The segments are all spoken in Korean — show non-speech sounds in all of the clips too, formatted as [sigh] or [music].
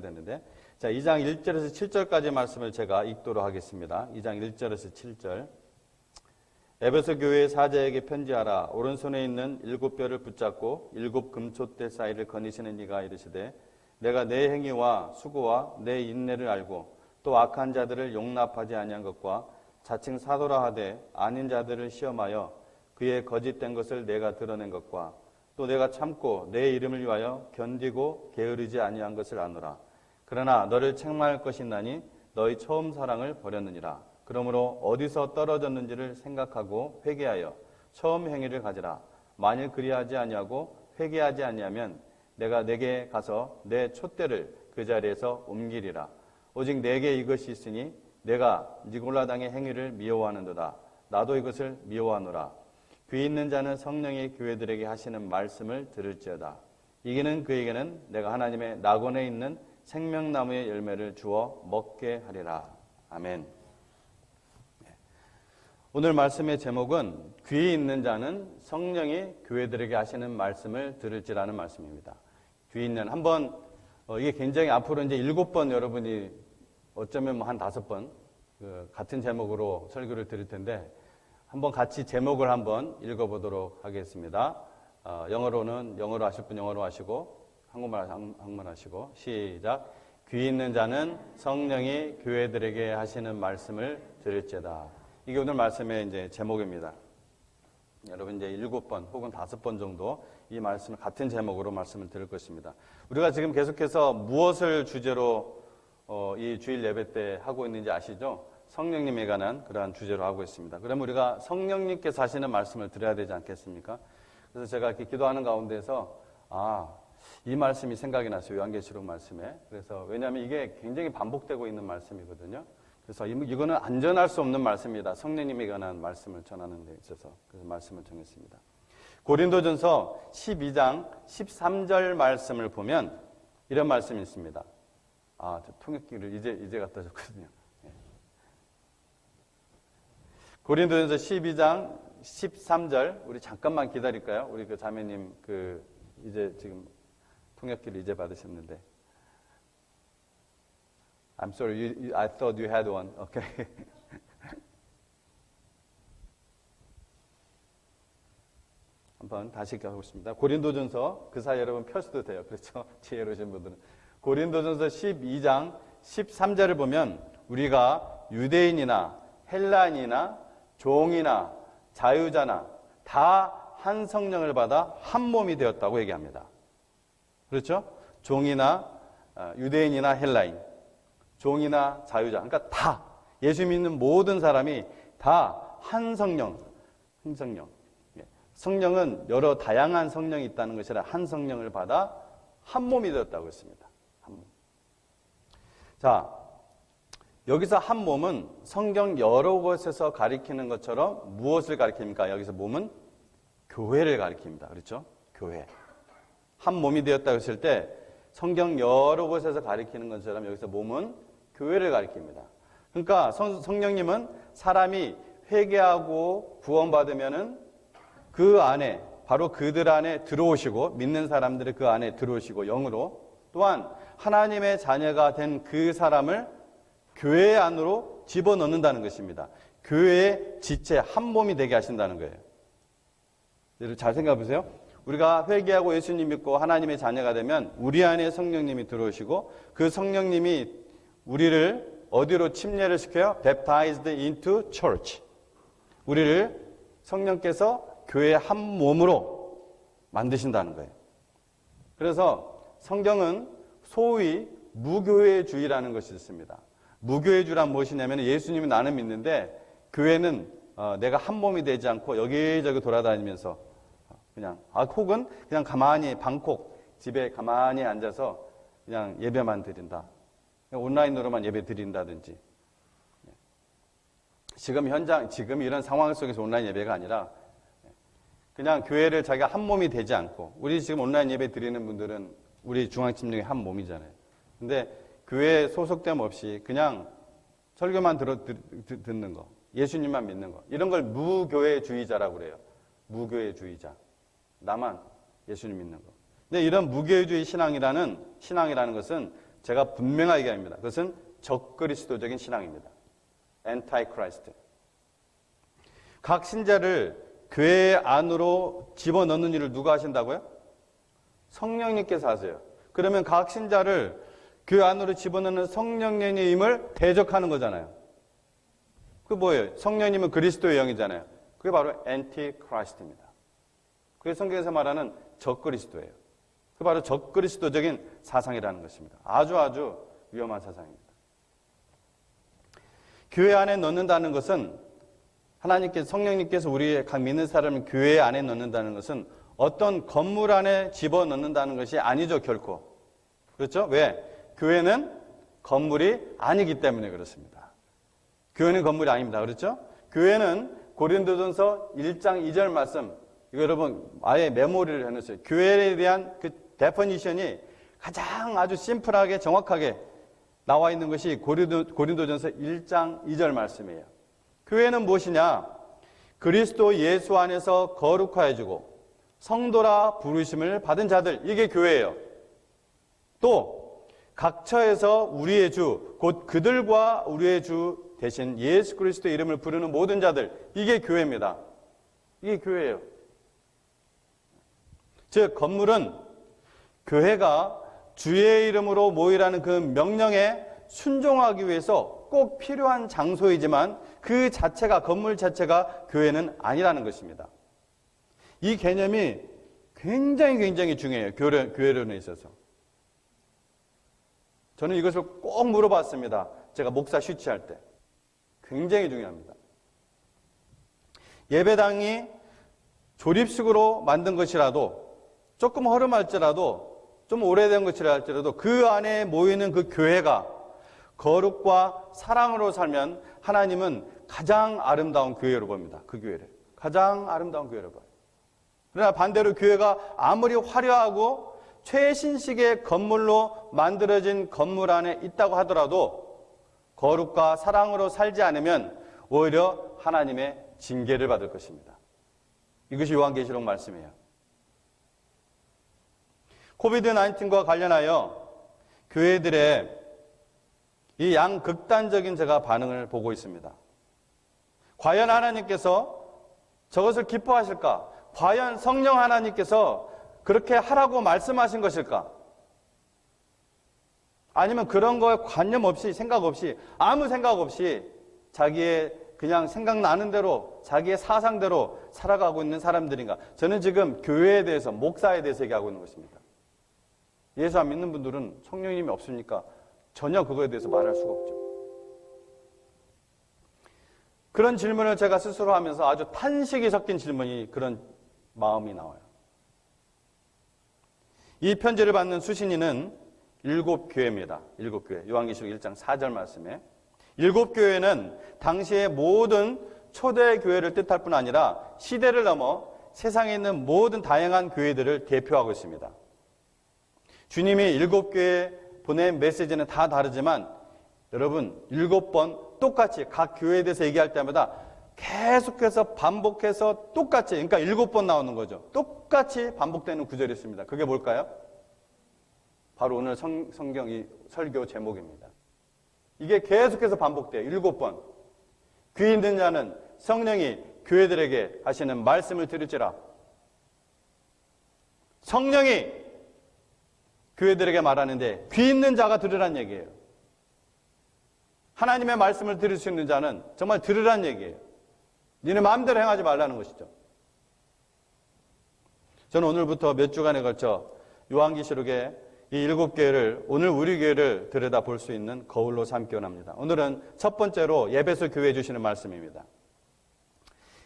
되는데 자, 2장 1절에서 7절까지 말씀을 제가 읽도록 하겠습니다. 2장 1절에서 7절. 에베소 교회의 사자에게 편지하라. 오른손에 있는 일곱 뼈를 붙잡고 일곱 금촛대 사이를 거니시는 이가 이르시되 내가 내 행위와 수고와 내 인내를 알고 또 악한 자들을 용납하지 아니한 것과 자칭 사도라 하되 아닌 자들을 시험하여 그의 거짓된 것을 내가 드러낸 것과 또 내가 참고 내 이름을 위하여 견디고 게으르지 아니한 것을 아노라. 그러나 너를 책망할 것이 나니 너희 처음 사랑을 버렸느니라. 그러므로 어디서 떨어졌는지를 생각하고 회개하여 처음 행위를 가지라. 만일 그리하지 아니하고 회개하지 아니하면 내가 내게 가서 내 촛대를 그 자리에서 옮기리라. 오직 내게 이것이 있으니 내가 니골라당의 행위를 미워하는도다. 나도 이것을 미워하노라. 귀 있는 자는 성령이 교회들에게 하시는 말씀을 들을지어다. 이기는 그에게는 내가 하나님의 낙원에 있는 생명나무의 열매를 주어 먹게 하리라. 아멘. 네. 오늘 말씀의 제목은 귀 있는 자는 성령이 교회들에게 하시는 말씀을 들을지라는 말씀입니다. 귀 있는 한번 어, 이게 굉장히 앞으로 이제 일곱 번 여러분이 어쩌면 뭐 한 다섯 번 그 같은 제목으로 설교를 드릴 텐데 한번 같이 제목을 한번 읽어보도록 하겠습니다. 어, 영어로는 영어로 하실 분 영어로 하시고 한국말 한국말 하시고 시작. 귀 있는 자는 성령이 교회들에게 하시는 말씀을 들을지다. 이게 오늘 말씀의 이제 제목입니다. 여러분 이제 일곱 번 혹은 다섯 번 정도 이 말씀을 같은 제목으로 말씀을 드릴 것입니다. 우리가 지금 계속해서 무엇을 주제로 어, 이 주일 예배 때 하고 있는지 아시죠? 성령님에 관한 그러한 주제로 하고 있습니다. 그러면 우리가 성령님께서 하시는 말씀을 드려야 되지 않겠습니까? 그래서 제가 이렇게 기도하는 가운데서 아, 이 말씀이 생각이 났어요. 요한계시록 말씀에. 그래서 왜냐하면 이게 굉장히 반복되고 있는 말씀이거든요. 그래서 이거는 안전할 수 없는 말씀입니다. 성령님에 관한 말씀을 전하는 데 있어서 그래서 말씀을 정했습니다. 고린도전서 12장 13절 말씀을 보면 이런 말씀이 있습니다. 아, 저 통역기를 이제 이제 갖다 줬거든요. 고린도전서 12장 13절 우리 잠깐만 기다릴까요? 우리 그 자매님 그 이제 지금 통역기를 이제 받으셨는데 I'm sorry, you, you, I thought you had one. Okay. [laughs] 한번 다시 있습니다. 고린도전서 그 사이 여러분 펴셔도 돼요. 그렇죠? [laughs] 지혜로우신 분들은 고린도전서 12장 13절을 보면 우리가 유대인이나 헬란이나 종이나 자유자나 다 한 성령을 받아 한 몸이 되었다고 얘기합니다. 그렇죠? 종이나 어, 유대인이나 헬라인, 종이나 자유자, 그러니까 다 예수 믿는 모든 사람이 다 한 성령, 한 성령. 예. 성령은 여러 다양한 성령이 있다는 것이 아니라 한 성령을 받아 한 몸이 되었다고 했습니다. 한 몸. 자, 여기서 한 몸은 성경 여러 곳에서 가리키는 것처럼 무엇을 가리킵니까? 여기서 몸은 교회를 가리킵니다. 그렇죠? 교회. 한 몸이 되었다고 했을 때 성경 여러 곳에서 가리키는 것처럼 여기서 몸은 교회를 가리킵니다. 그러니까 성, 성령님은 사람이 회개하고 구원받으면은 그 안에 바로 그들 안에 들어오시고 믿는 사람들의 그 안에 들어오시고 영으로 또한 하나님의 자녀가 된 그 사람을 교회 안으로 집어넣는다는 것입니다. 교회의 지체, 한 몸이 되게 하신다는 거예요. 잘 생각해 보세요. 우리가 회개하고 예수님 믿고 하나님의 자녀가 되면 우리 안에 성령님이 들어오시고 그 성령님이 우리를 어디로 침례를 시켜요? baptized into church. 우리를 성령께서 교회의 한 몸으로 만드신다는 거예요. 그래서 성경은 소위 무교회주의라는 것이 있습니다. 무교회주란 무엇이냐면 예수님이 나는 믿는데 교회는 어, 내가 한 몸이 되지 않고 여기저기 돌아다니면서 그냥 아 혹은 그냥 가만히 방콕 집에 가만히 앉아서 그냥 예배만 드린다. 온라인으로만 예배 드린다든지. 지금 현장 지금 이런 상황 속에서 온라인 예배가 아니라 그냥 교회를 자기가 한 몸이 되지 않고 우리 지금 온라인 예배 드리는 분들은 우리 중앙침령의 한 몸이잖아요. 근데 교회에 소속됨 없이 그냥 설교만 들어 듣, 듣는 거, 예수님만 믿는 거 이런 걸 무교회주의자라고 그래요. 무교회주의자. 나만 예수님 믿는 거. 근데 이런 무교회주의 신앙이라는 신앙이라는 것은 제가 분명하게 얘기합니다. 그것은 적그리스도적인 신앙입니다. 엔타이 크라이스트. 각 신자를 교회 안으로 집어넣는 일을 누가 하신다고요? 성령님께서 하세요. 그러면 각 신자를 교회 안으로 집어넣는 성령님을 대적하는 거잖아요. 그 뭐예요? 성령님은 그리스도의 영이잖아요. 그게 바로 엔티 크라이스트입니다. 그게 성경에서 말하는 적그리스도예요. 그 바로 적그리스도적인 사상이라는 것입니다. 아주 아주 위험한 사상입니다. 교회 안에 넣는다는 것은 하나님께서 성령님께서 우리의 각 믿는 사람을 교회 안에 넣는다는 것은 어떤 건물 안에 집어 넣는다는 것이 아니죠, 결코. 그렇죠? 왜? 교회는 건물이 아니기 때문에 그렇습니다. 교회는 건물이 아닙니다. 그렇죠? 교회는 고린도전서 1장 2절 말씀 이거 여러분 아예 메모리를 해놓으세요. 교회에 대한 그 데퍼니션이 가장 아주 심플하게 정확하게 나와 있는 것이 고린도, 고린도전서 1장 2절 말씀이에요. 교회는 무엇이냐? 그리스도 예수 안에서 거룩하여지고 성도라 부르심을 받은 자들 이게 교회예요. 또 각처에서 우리의 주, 곧 그들과 우리의 주 대신 예수 그리스도의 이름을 부르는 모든 자들 이게 교회입니다. 이게 교회예요. 즉 건물은 교회가 주의 이름으로 모이라는 그 명령에 순종하기 위해서 꼭 필요한 장소이지만 그 자체가 건물 자체가 교회는 아니라는 것입니다. 이 개념이 굉장히 굉장히 중요해요. 교회, 교회론에 있어서. 저는 이것을 꼭 물어봤습니다. 제가 목사 쉬치할 때. 굉장히 중요합니다. 예배당이 조립식으로 만든 것이라도 조금 허름할지라도 좀 오래된 것이라 할지라도 그 안에 모이는 그 교회가 거룩과 사랑으로 살면 하나님은 가장 아름다운 교회로 봅니다. 그 교회를. 가장 아름다운 교회로 봐요. 그러나 반대로 교회가 아무리 화려하고 최신식의 건물로 만들어진 건물 안에 있다고 하더라도 거룩과 사랑으로 살지 않으면 오히려 하나님의 징계를 받을 것입니다. 이것이 요한계시록 말씀이에요. 코비드 19과 관련하여 교회들의 이 양극단적인 제가 반응을 보고 있습니다. 과연 하나님께서 저것을 기뻐하실까? 과연 성령 하나님께서 그렇게 하라고 말씀하신 것일까? 아니면 그런 거에 관념 없이, 생각 없이, 아무 생각 없이 자기의 그냥 생각나는 대로, 자기의 사상대로 살아가고 있는 사람들인가? 저는 지금 교회에 대해서, 목사에 대해서 얘기하고 있는 것입니다. 예수 안 믿는 분들은 성령님이 없으니까 전혀 그거에 대해서 말할 수가 없죠. 그런 질문을 제가 스스로 하면서 아주 탄식이 섞인 질문이 그런 마음이 나와요. 이 편지를 받는 수신이는 일곱 교회입니다. 일곱 교회. 요한계시록 1장 4절 말씀에 일곱 교회는 당시의 모든 초대 교회를 뜻할 뿐 아니라 시대를 넘어 세상에 있는 모든 다양한 교회들을 대표하고 있습니다. 주님이 일곱 교회에 보낸 메시지는 다 다르지만 여러분 일곱 번 똑같이 각 교회에 대해서 얘기할 때마다 계속해서 반복해서 똑같이 그러니까 일곱 번 나오는 거죠. 똑같이 반복되는 구절이 있습니다. 그게 뭘까요? 바로 오늘 성, 성경 이 설교 제목입니다. 이게 계속해서 반복돼요. 일곱 번. 귀 있는 자는 성령이 교회들에게 하시는 말씀을 들을지라. 성령이 교회들에게 말하는데 귀 있는 자가 들으란 얘기예요. 하나님의 말씀을 들을 수 있는 자는 정말 들으란 얘기예요. 니네 마음대로 행하지 말라는 것이죠. 저는 오늘부터 몇 주간에 걸쳐 요한계시록의 이 일곱 교회를 오늘 우리 교회를 들여다 볼 수 있는 거울로 삼기 원합니다. 오늘은 첫 번째로 예배소 교회 주시는 말씀입니다.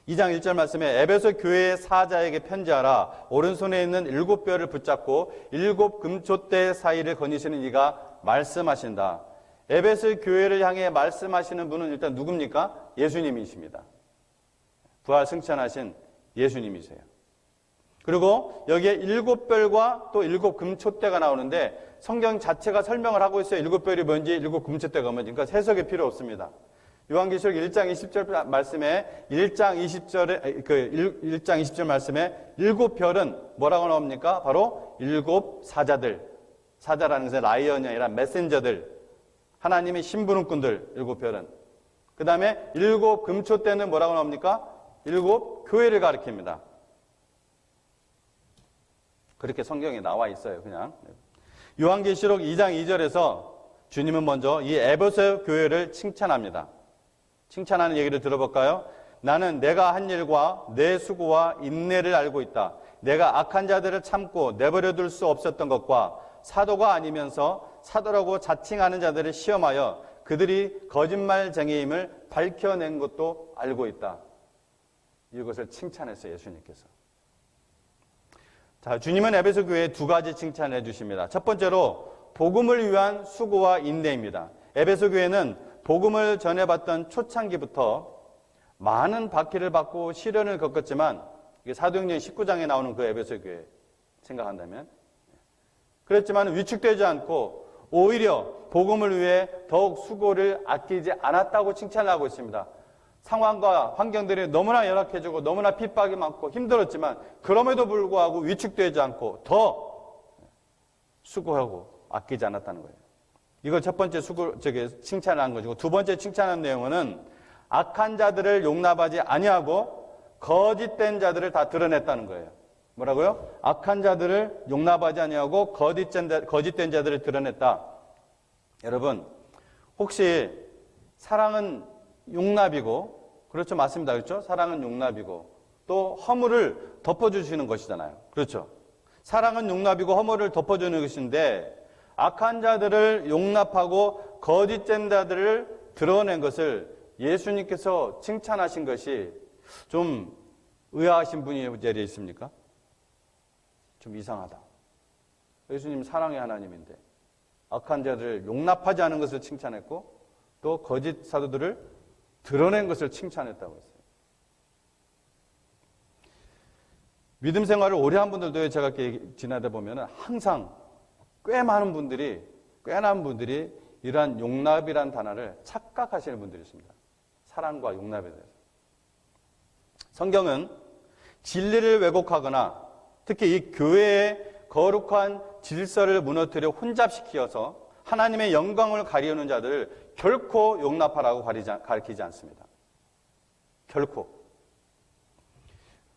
2장 1절 말씀에 에베소 교회의 사자에게 편지하라 오른손에 있는 일곱 뼈를 붙잡고 일곱 금초대 사이를 거니시는 이가 말씀하신다. 에베소 교회를 향해 말씀하시는 분은 일단 누굽니까? 예수님이십니다. 부활 승천하신 예수님이세요. 그리고 여기에 일곱 별과 또 일곱 금초대가 나오는데 성경 자체가 설명을 하고 있어요. 일곱 별이 뭔지, 일곱 금초대가 뭔지. 그러니까 해석이 필요 없습니다. 요한계시록 1장 20절 말씀에 1장 20절에 그 1 장 20절 말씀에 일곱 별은 뭐라고 나옵니까? 바로 일곱 사자들. 사자라는 것은 라이언이 아니라 메신저들, 하나님의 심부름꾼들, 일곱 별은. 그 다음에 일곱 금초 때는 뭐라고 나옵니까? 일곱 교회를 가리킵니다. 그렇게 성경에 나와 있어요, 그냥. 요한계시록 2장 2절에서 주님은 먼저 이 에베소 교회를 칭찬합니다. 칭찬하는 얘기를 들어볼까요? 나는 내가 한 일과 내 수고와 인내를 알고 있다. 내가 악한 자들을 참고 내버려 둘 수 없었던 것과 사도가 아니면서 사도라고 자칭하는 자들을 시험하여 그들이 거짓말쟁이임을 밝혀낸 것도 알고 있다. 이것을 칭찬했어요, 예수님께서. 자, 주님은 에베소 교회에 두 가지 칭찬을 해주십니다. 첫 번째로 복음을 위한 수고와 인내입니다. 에베소 교회는 복음을 전해봤던 초창기부터 많은 박해를 받고 시련을 겪었지만 이게 사도행전 19장에 나오는 그 에베소 교회 생각한다면 그렇지만 위축되지 않고 오히려 복음을 위해 더욱 수고를 아끼지 않았다고 칭찬을 하고 있습니다. 상황과 환경들이 너무나 열악해지고 너무나 핍박이 많고 힘들었지만 그럼에도 불구하고 위축되지 않고 더 수고하고 아끼지 않았다는 거예요. 이걸 첫 번째 수고 저기 칭찬을 한 것이고 두 번째 칭찬한 내용은 악한 자들을 용납하지 아니하고 거짓된 자들을 다 드러냈다는 거예요. 뭐라고요? 악한 자들을 용납하지 아니하고 거짓된, 자, 거짓된 자들을 드러냈다. 여러분, 혹시 사랑은 용납이고 그렇죠 맞습니다 그렇죠 사랑은 용납이고 또 허물을 덮어주시는 것이잖아요 그렇죠 사랑은 용납이고 허물을 덮어주는 것인데 악한 자들을 용납하고 거짓된 자들을 드러낸 것을 예수님께서 칭찬하신 것이 좀 의아하신 분이 자리에 있습니까? 좀 이상하다. 예수님 사랑의 하나님인데 악한 자들을 용납하지 않은 것을 칭찬했고 또 거짓 사도들을 드러낸 것을 칭찬했다고 했어요. 믿음 생활을 오래 한 분들도 제가 지나다 보면 항상 꽤 많은 분들이, 꽤 많은 분들이 이러한 용납이란 단어를 착각하시는 분들이 있습니다. 사랑과 용납에 대해서. 성경은 진리를 왜곡하거나 특히 이 교회의 거룩한 질서를 무너뜨려 혼잡시키어서 하나님의 영광을 가리우는 자들을 결코 용납하라고 가르치지 않습니다. 결코.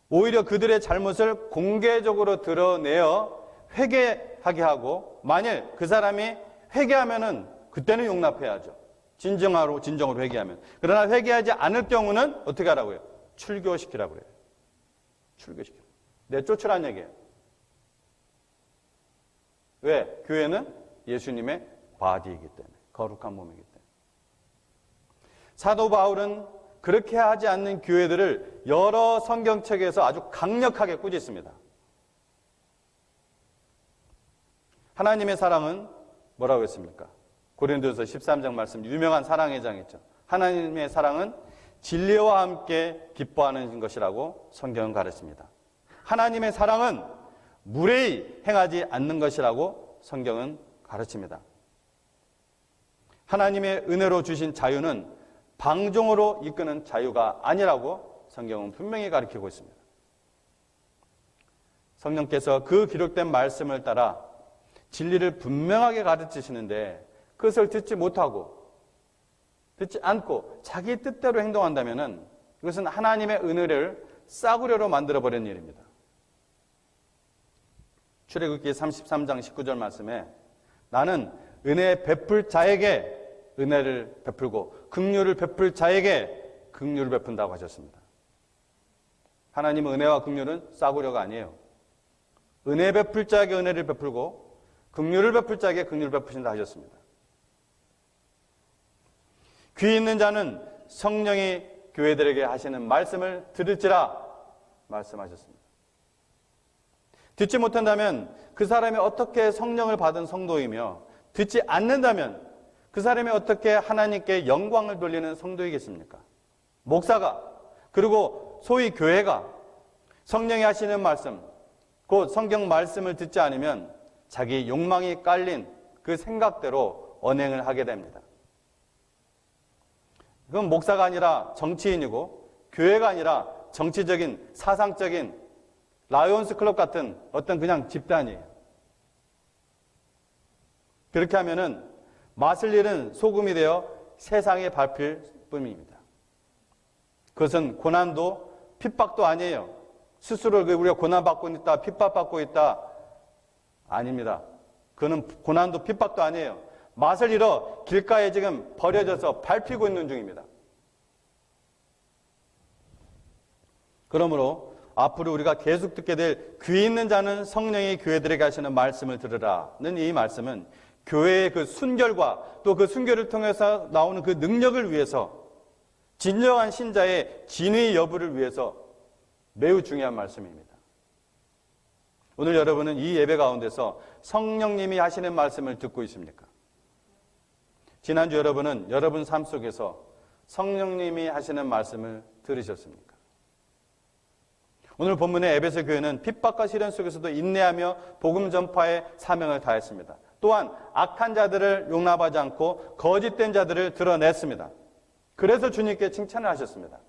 오히려 그들의 잘못을 공개적으로 드러내어 회개하게 하고 만일 그 사람이 회개하면은 그때는 용납해야죠. 진정하로 진정으로 회개하면. 그러나 회개하지 않을 경우는 어떻게 하라고요? 출교시키라고 그래요. 출교시켜. 내쫓으란 얘기예요. 왜? 교회는 예수님의 바디이기 때문에. 거룩한 몸이기 때문에. 사도 바울은 그렇게 하지 않는 교회들을 여러 성경책에서 아주 강력하게 꾸짖습니다. 하나님의 사랑은 뭐라고 했습니까? 고린도서 13장 말씀 유명한 사랑의 장 있죠. 하나님의 사랑은 진리와 함께 기뻐하는 것이라고 성경은 가르칩니다. 하나님의 사랑은 무례히 행하지 않는 것이라고 성경은 가르칩니다. 하나님의 은혜로 주신 자유는 방종으로 이끄는 자유가 아니라고 성경은 분명히 가르치고 있습니다. 성령께서 그 기록된 말씀을 따라 진리를 분명하게 가르치시는데 그것을 듣지 못하고 듣지 않고 자기 뜻대로 행동한다면 이것은 하나님의 은혜를 싸구려로 만들어버린 일입니다. 출애굽기 33장 19절 말씀에 나는 은혜 베풀 자에게 은혜를 베풀고 긍휼을 베풀 자에게 긍휼을 베푼다고 하셨습니다. 하나님은 은혜와 긍휼은 싸구려가 아니에요. 은혜 베풀 자에게 은혜를 베풀고 긍휼을 베풀 자에게 긍휼을 베푸신다 하셨습니다. 귀 있는 자는 성령이 교회들에게 하시는 말씀을 들을지라 말씀하셨습니다. 듣지 못한다면 그 사람이 어떻게 성령을 받은 성도이며 듣지 않는다면 그 사람이 어떻게 하나님께 영광을 돌리는 성도이겠습니까? 목사가 그리고 소위 교회가 성령이 하시는 말씀, 곧 성경 말씀을 듣지 않으면 자기 욕망이 깔린 그 생각대로 언행을 하게 됩니다. 그건 목사가 아니라 정치인이고 교회가 아니라 정치적인 사상적인 라이온스 클럽 같은 어떤 그냥 집단이에요. 그렇게 하면은 맛을 잃은 소금이 되어 세상에 밟힐 뿐입니다. 그것은 고난도 핍박도 아니에요. 스스로 그 우리가 고난받고 있다, 핍박받고 있다. 아닙니다. 그는 고난도 핍박도 아니에요. 맛을 잃어 길가에 지금 버려져서 밟히고 있는 중입니다. 그러므로 앞으로 우리가 계속 듣게 될 귀 있는 자는 성령이 교회들에게 하시는 말씀을 들으라는 이 말씀은 교회의 그 순결과 또 그 순결을 통해서 나오는 그 능력을 위해서 진정한 신자의 진의 여부를 위해서 매우 중요한 말씀입니다. 오늘 여러분은 이 예배 가운데서 성령님이 하시는 말씀을 듣고 있습니까? 지난주 여러분은 여러분 삶 속에서 성령님이 하시는 말씀을 들으셨습니까? 오늘 본문의 에베소 교회는 핍박과 시련 속에서도 인내하며 복음 전파의 사명을 다했습니다. 또한 악한 자들을 용납하지 않고 거짓된 자들을 드러냈습니다. 그래서 주님께 칭찬을 하셨습니다.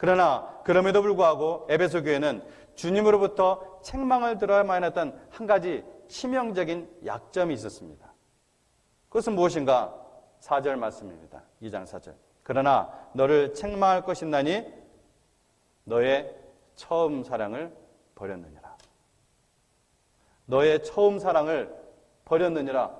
그러나 그럼에도 불구하고 에베소 교회는 주님으로부터 책망을 들어야만 했던 한 가지 치명적인 약점이 있었습니다. 그것은 무엇인가? 4절 말씀입니다. 2장 4절. 그러나 너를 책망할 것이나니 너의 처음 사랑을 버렸느니라. 너의 처음 사랑을 버렸느니라.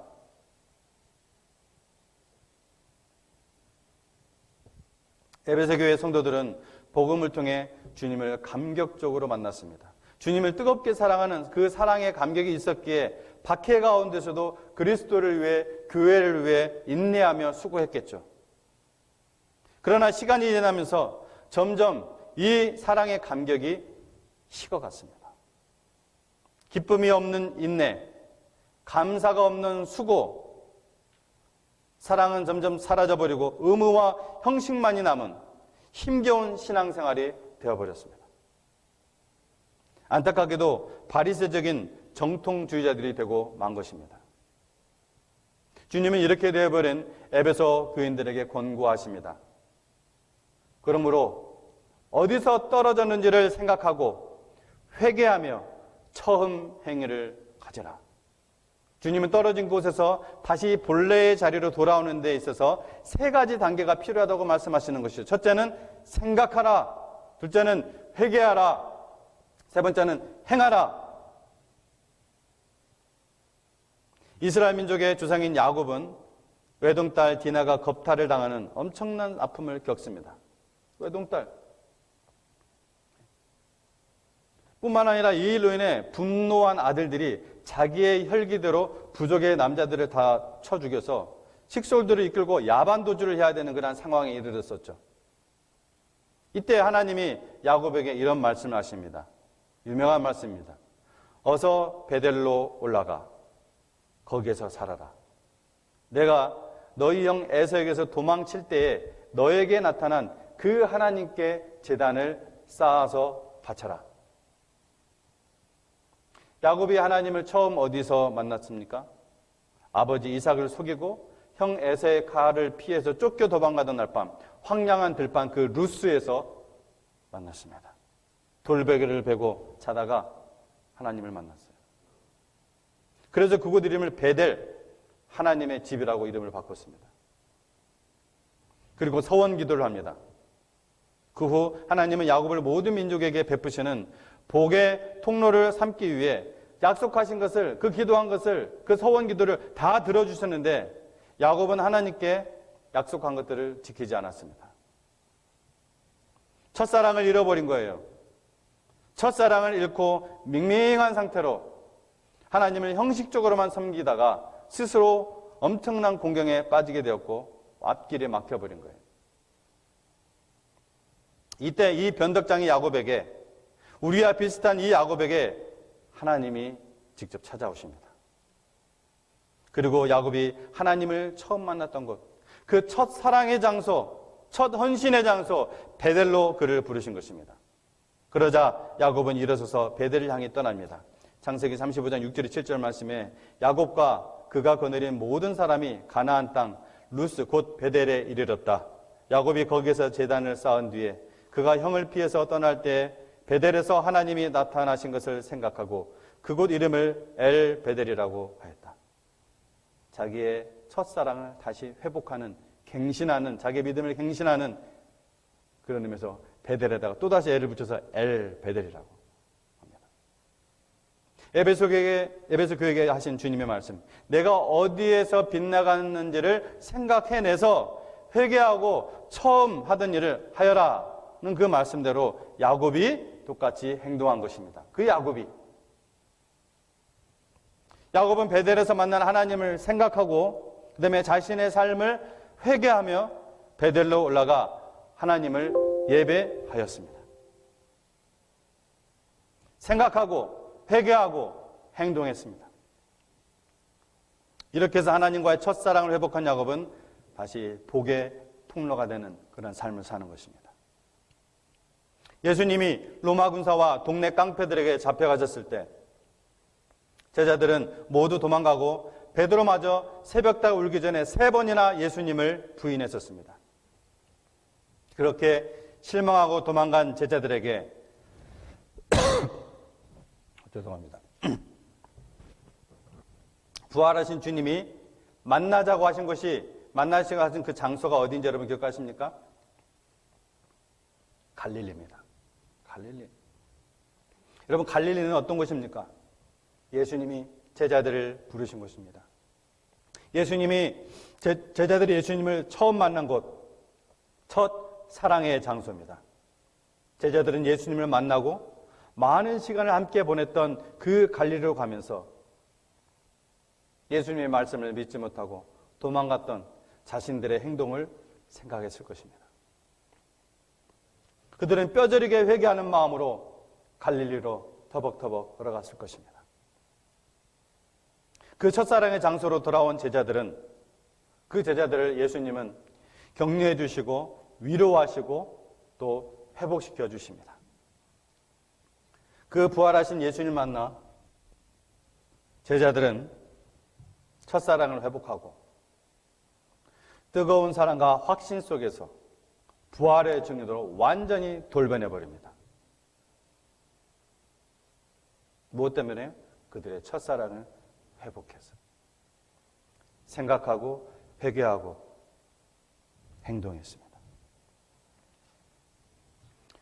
에베소 교회 성도들은 복음을 통해 주님을 감격적으로 만났습니다. 주님을 뜨겁게 사랑하는 그 사랑의 감격이 있었기에 박해 가운데서도 그리스도를 위해 교회를 위해 인내하며 수고했겠죠. 그러나 시간이 지나면서 점점 이 사랑의 감격이 식어갔습니다. 기쁨이 없는 인내, 감사가 없는 수고, 사랑은 점점 사라져버리고 의무와 형식만이 남은 힘겨운 신앙생활이 되어버렸습니다. 안타깝게도 바리새적인 정통주의자들이 되고 만 것입니다. 주님은 이렇게 되어버린 에베소 교인들에게 권고하십니다. 그러므로 어디서 떨어졌는지를 생각하고 회개하며 처음 행위를 가져라. 주님은 떨어진 곳에서 다시 본래의 자리로 돌아오는 데 있어서 세 가지 단계가 필요하다고 말씀하시는 것이죠. 첫째는 생각하라. 둘째는 회개하라. 세 번째는 행하라. 이스라엘 민족의 주상인 야곱은 외동딸 디나가 겁탈을 당하는 엄청난 아픔을 겪습니다. 외동딸. 뿐만 아니라 이 일로 인해 분노한 아들들이 자기의 혈기대로 부족의 남자들을 다 쳐 죽여서 식솔들을 이끌고 야반도주를 해야 되는 그런 상황에 이르렀었죠. 이때 하나님이 야곱에게 이런 말씀을 하십니다. 유명한 말씀입니다. 어서 베델로 올라가 거기에서 살아라. 내가 너희 형 에서에게서 도망칠 때에 너에게 나타난 그 하나님께 재단을 쌓아서 바쳐라. 야곱이 하나님을 처음 어디서 만났습니까? 아버지 이삭을 속이고 형 에서의 칼을 피해서 쫓겨 도망가던 날 밤 황량한 들판 그 루스에서 만났습니다. 돌베개를 베고 자다가 하나님을 만났어요. 그래서 그곳 이름을 베델 하나님의 집이라고 이름을 바꿨습니다. 그리고 서원 기도를 합니다. 그 후 하나님은 야곱을 모든 민족에게 베푸시는 복의 통로를 삼기 위해 약속하신 것을 그 기도한 것을 그 서원 기도를 다 들어주셨는데 야곱은 하나님께 약속한 것들을 지키지 않았습니다. 첫사랑을 잃어버린 거예요. 첫사랑을 잃고 밍밍한 상태로 하나님을 형식적으로만 섬기다가 스스로 엄청난 공경에 빠지게 되었고 앞길에 막혀버린 거예요. 이때 이 변덕장이 야곱에게 우리와 비슷한 이 야곱에게 하나님이 직접 찾아오십니다. 그리고 야곱이 하나님을 처음 만났던 곳, 그 첫 사랑의 장소, 첫 헌신의 장소, 베델로 그를 부르신 것입니다. 그러자 야곱은 일어서서 베델을 향해 떠납니다. 창세기 35장 6절 7절 말씀에 야곱과 그가 거느린 모든 사람이 가나안 땅 루스 곧 베델에 이르렀다. 야곱이 거기에서 재단을 쌓은 뒤에 그가 형을 피해서 떠날 때 베델에서 하나님이 나타나신 것을 생각하고 그곳 이름을 엘 베델이라고 하였다. 자기의 첫사랑을 다시 회복하는 갱신하는 자기의 믿음을 갱신하는 그런 의미에서 베델에다가 또다시 애를 붙여서 엘 베델이라고 합니다. 에베소 교회에 에베소 교회에 하신 주님의 말씀. 내가 어디에서 빗나갔는지를 생각해내서 회개하고 처음 하던 일을 하여라는 그 말씀대로 야곱이 똑같이 행동한 것입니다. 그 야곱이 야곱은 베델에서 만난 하나님을 생각하고 그다음에 자신의 삶을 회개하며 베델로 올라가 하나님을 예배하였습니다. 생각하고 회개하고 행동했습니다. 이렇게 해서 하나님과의 첫사랑을 회복한 야곱은 다시 복의 통로가 되는 그런 삶을 사는 것입니다. 예수님이 로마 군사와 동네 깡패들에게 잡혀가셨을 때 제자들은 모두 도망가고 베드로마저 새벽달 울기 전에 세 번이나 예수님을 부인했었습니다. 그렇게 실망하고 도망간 제자들에게 [coughs] 죄송합니다. [coughs] 부활하신 주님이 만나자고 하신 것이 만나시고 하신 그 장소가 어딘지 여러분 기억하십니까? 갈릴리입니다. 갈릴리. 여러분 갈릴리는 어떤 곳입니까? 예수님이 제자들을 부르신 곳입니다. 예수님이 제, 제자들이 예수님을 처음 만난 곳, 첫 사랑의 장소입니다. 제자들은 예수님을 만나고 많은 시간을 함께 보냈던 그 갈리로 가면서 예수님의 말씀을 믿지 못하고 도망갔던 자신들의 행동을 생각했을 것입니다. 그들은 뼈저리게 회개하는 마음으로 갈릴리로 터벅터벅 걸어갔을 것입니다. 그 첫사랑의 장소로 돌아온 제자들은 그 제자들을 예수님은 격려해 주시고 위로하시고 또 회복시켜 주십니다. 그 부활하신 예수님 만나 제자들은 첫사랑을 회복하고 뜨거운 사랑과 확신 속에서 부활의 증거로 완전히 돌변해 버립니다. 무엇 때문에? 그들의 첫사랑을 회복해서 생각하고 회개하고 행동했습니다.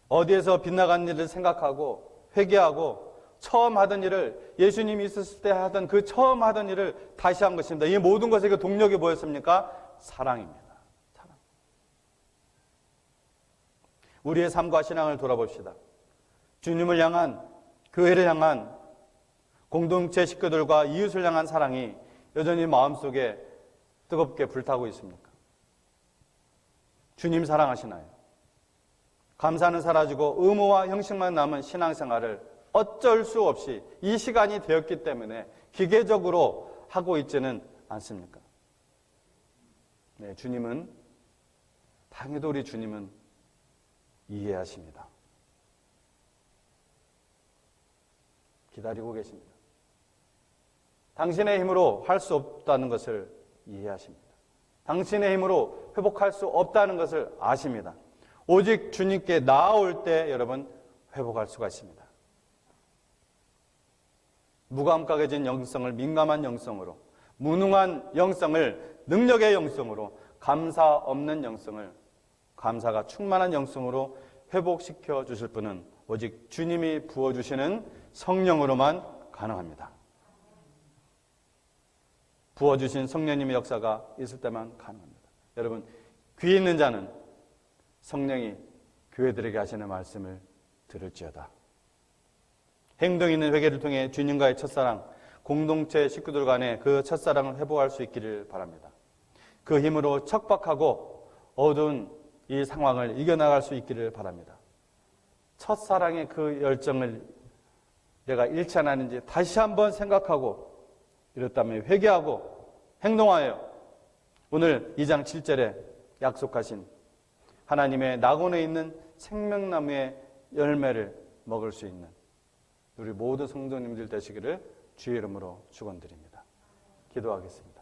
어디에서 빗나간 일을 생각하고 회개하고 처음 하던 일을 예수님이 있었을 때 하던 그 처음 하던 일을 다시 한 것입니다. 이 모든 그 동력이 뭐였습니까? 사랑입니다. 사랑. 우리의 삶과 신앙을 돌아봅시다. 주님을 향한 교회를 향한 공동체 식구들과 이웃을 향한 사랑이 여전히 마음속에 뜨겁게 불타고 있습니까? 주님 사랑하시나요? 감사는 사라지고 의무와 형식만 남은 신앙생활을 어쩔 수 없이 이 시간이 되었기 때문에 기계적으로 하고 있지는 않습니까? 네, 주님은 당연도 우리 주님은 이해하십니다. 기다리고 계십니다. 당신의 힘으로 할 수 없다는 것을 이해하십니다. 당신의 힘으로 회복할 수 없다는 것을 아십니다. 오직 주님께 나아올 때 여러분 회복할 수가 있습니다. 무감각해진 영성을 민감한 영성으로, 무능한 영성을 능력의 영성으로, 감사 없는 영성을 감사가 충만한 영성으로 회복시켜 주실 분은 오직 주님이 부어주시는 성령으로만 가능합니다. 부어주신 성령님의 역사가 있을 때만 가능합니다. 여러분, 귀 있는 자는 성령이 교회들에게 하시는 말씀을 들을지어다. 행동 있는 회개를 통해 주님과의 첫사랑, 공동체 식구들 간의 그 첫사랑을 회복할 수 있기를 바랍니다. 그 힘으로 척박하고 어두운 이 상황을 이겨나갈 수 있기를 바랍니다. 첫사랑의 그 열정을 내가 잃지 않았는지 다시 한번 생각하고 이렇다면 회개하고 행동하여 오늘 2장 7절에 약속하신 하나님의 낙원에 있는 생명나무의 열매를 먹을 수 있는 우리 모든 성도님들 되시기를 주의 이름으로 축원드립니다. 기도하겠습니다.